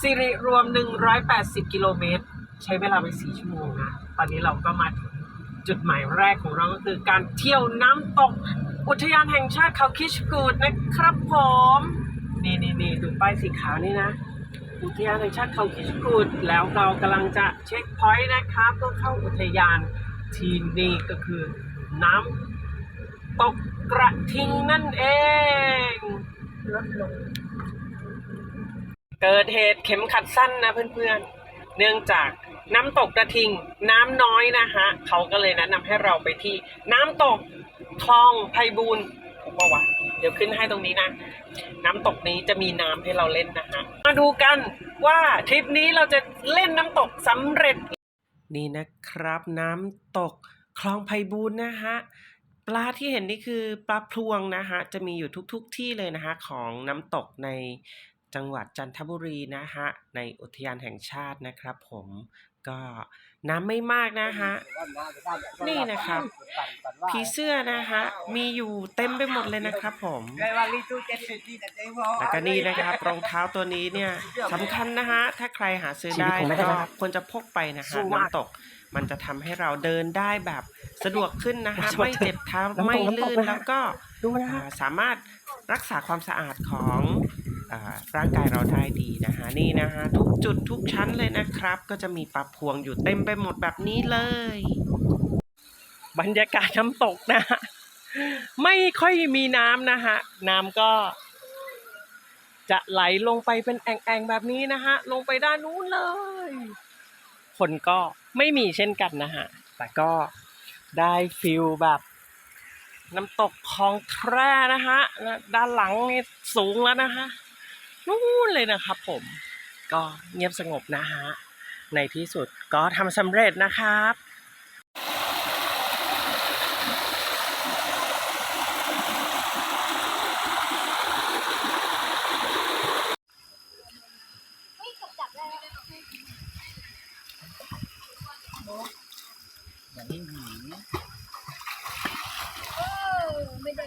สิริรวม 180 กิโลเมตร ใช้เวลาไป 4 ชั่วโมงนะ ตอนนี้เราก็มาถึงจุดหมายแรกของเราก็คือการเที่ยวน้ำตก อุทยานแห่งชาติเขาคิชกูดนะครับผม นี่นี่นี่ดูป้ายสีขาวนี่นะ อุทยานแห่งชาติเขาคิชกูดแล้วเรากำลังจะเช็คพอยต์นะครับเพื่อเข้าอุทยานที่นี่ก็คือน้ำตกกระทิงนั่นเองลดลง เกิดเหตุเข็มขัดสั้นนะเพื่อนๆ เนื่องจากน้ำตกกระทิงน้ำน้อยนะฮะเขาก็เลยแนะนำให้เราไปที่น้ำตกคลองไพบูลย์ถูกปะวะเดี๋ยวขึ้นให้ตรงนี้นะ น้ำตกนี้จะมีน้ำให้เราเล่นนะฮะมาดูกันว่าทริปนี้เราจะเล่นน้ำตกสำเร็จ นี่นะครับ น้ำตกคลองไพบูลนะฮะปลาที่เห็นนี่คือปลาพลวงนะฮะจะมีอยู่ทุกๆทที่เลยนะฮะของน้ำตกใน จังหวัดจันทบุรีนะฮะ ในอุทยานแห่งชาตินะครับผมก็น้ำไม่มากนะฮะ นี่นะครับผีเสื้อนะฮะ มีอยู่เต็มไปหมดเลยนะครับผมแล้วก็นี่นะครับรองเท้าตัวนี้เนี่ยสำคัญนะฮะ ถ้าใครหาซื้อได้ชีวิตของแม่ก็นะครับควรจะพกไปนะฮะสู้มากน้ำตก มันจะทำให้เราเดินได้แบบสะดวกขึ้นนะฮะสะดวกไม่เจ็บเท้าน้ำตกไม่น้ำตกลื่นนะฮะแล้วก็ดูนะฮะอ่าสามารถรักษาความสะอาดของอา ร่างกายเราได้ดีนะฮะนี่นะฮะทุกจุดทุกชั้นเลยนะครับ ก็จะมีปลาพวงอยู่เต็มไปหมดแบบนี้เลย บรรยากาศน้ำตกนะฮะไม่ค่อยมีน้ำนะฮะน้ำก็จะไหลลงไปเป็นแอ่งๆแบบนี้นะฮะลงไปด้านนู้นเลย คนก็ไม่มีเช่นกันนะฮะแต่ก็ได้ฟิลแบบน้ำตกคลองแคร่นะฮะและด้านหลังนี่สูงแล้วนะฮะ นู่นเลยนะครับผมก็เงียบสงบนะฮะ ในที่สุดก็ทำสำเร็จนะครับไม่ได้